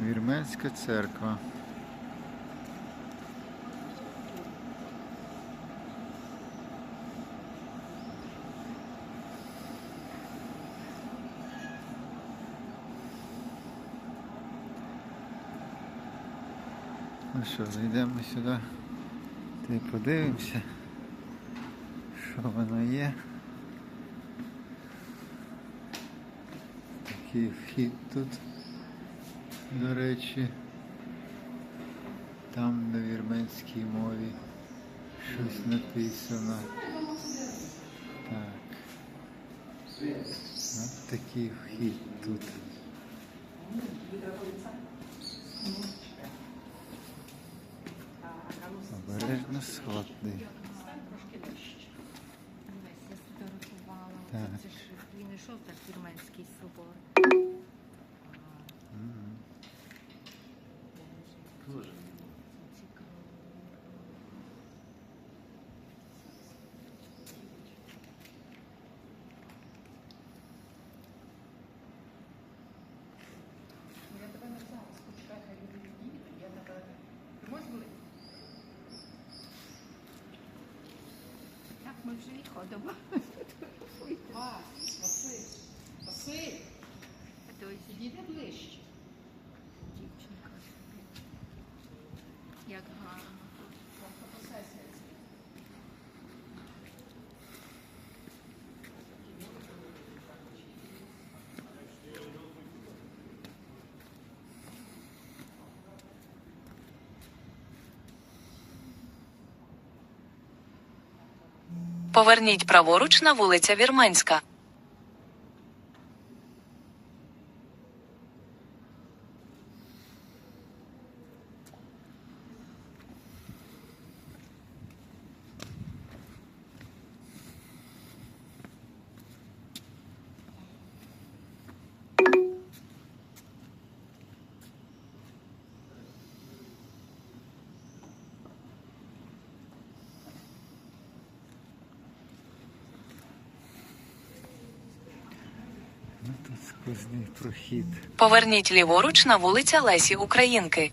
Вірменська церква. Ну що, зайдемо сюди та й подивимося, що воно є. Такий вхід тут, до речі, там на вірменській мові щось написано. Так. Ось такий вхід тут. Обережно сходи. Так. Це ж він йшов так вірменський собор. Цікаво. Я тебе не зараз почекай, хай люди відійдуть, я тебе. Ти можеш були? Так, ми вже і ходимо. Василь, Василь, підійди ближче. Поверніть праворуч на вулиця Вірменська. Тут сквозний прохід. Поверніть ліворуч на вулиця Лесі Українки.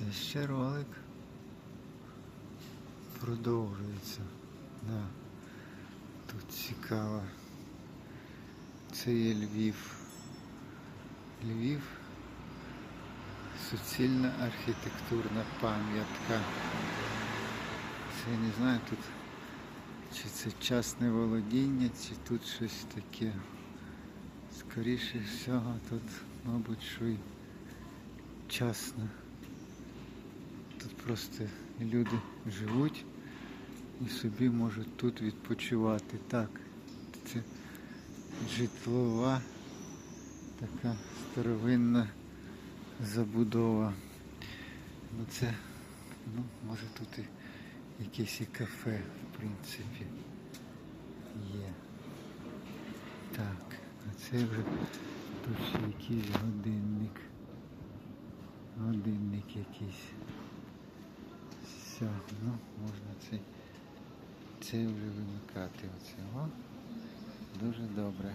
Це ще ролик. Продовжується. Да. Тут цікаво. Це є Львів. Львів. Суцільна архітектурна пам'ятка. Це я не знаю тут, чи це частне володіння, чи тут щось таке. Скоріше всього, тут, мабуть, що й частне. Тут просто люди живуть і собі можуть тут відпочивати. Так, це житлова така старовинна забудова. Ну це, ну, може тут і якесь і кафе, в принципі, є. Так, а це вже тут ще якийсь годинник. Годинник якийсь. Ну можна цей, це вже вимикати. Оце. О, дуже добре.